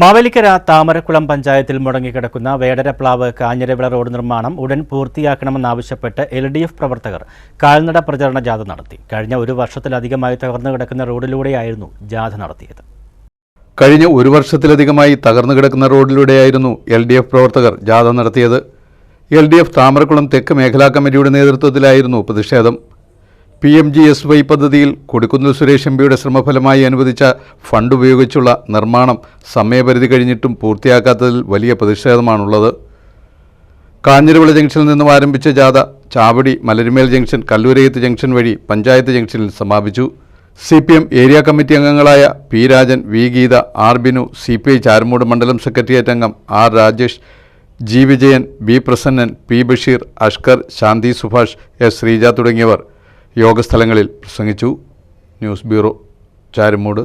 മാവേലിക്കര താമരക്കുളം പഞ്ചായത്തിൽ മുടങ്ങിക്കിടക്കുന്ന വേടരപ്ലാവ് കാഞ്ഞിരവിള റോഡ് നിർമ്മാണം ഉടൻ പൂർത്തിയാക്കണമെന്നാവശ്യപ്പെട്ട് എൽ ഡി എഫ് പ്രവർത്തകർ കാൽനട പ്രചരണ ജാഥ നടത്തി. കഴിഞ്ഞ ഒരു വർഷത്തിലധികമായി തകർന്നു കിടക്കുന്ന റോഡിലൂടെയായിരുന്നു ജാഥ നടത്തിയത്. കഴിഞ്ഞ ഒരു വർഷത്തിലധികമായി തകർന്നു കിടക്കുന്ന റോഡിലൂടെയായിരുന്നു എൽ ഡി എഫ് പ്രവർത്തകർ ജാഥ നടത്തിയത്. എൽ ഡി എഫ് താമരക്കുളം തെക്ക് മേഖലാ കമ്മിറ്റിയുടെ നേതൃത്വത്തിലായിരുന്നു പ്രതിഷേധം. P M G S Y പദ്ധതിയിൽ കൊടിക്കുന്നിൽ സുരേഷ് എം പിയുടെ ശ്രമഫലമായി അനുവദിച്ച ഫണ്ട് ഉപയോഗിച്ചുള്ള നിർമ്മാണം സമയപരിധി കഴിഞ്ഞിട്ടും പൂർത്തിയാക്കാത്തതിൽ വലിയ പ്രതിഷേധമാണുള്ളത്. കാഞ്ഞിരവിള ജംഗ്ഷനിൽ നിന്നും ആരംഭിച്ച ജാഥ ചാവടി മലരിമേൽ ജംഗ്ഷൻ കല്ലൂരയത്ത് ജംഗ്ഷൻ വഴി പഞ്ചായത്ത് ജംഗ്ഷനിൽ സമാപിച്ചു. C P M area committee അംഗങ്ങളായ P Rajan V Geetha R Binu C P I Charamood മണ്ഡലം സെക്രട്ടേറിയറ്റ് അംഗം R Rajesh G Vijayan B Prasannan P Basheer Ashkar Shanthi Subhash S Sreeja തുടങ്ങിയവർ. യോഗസ്ഥലങ്ങളിൽ പ്രസംഗിച്ചു. News bureau Charamood.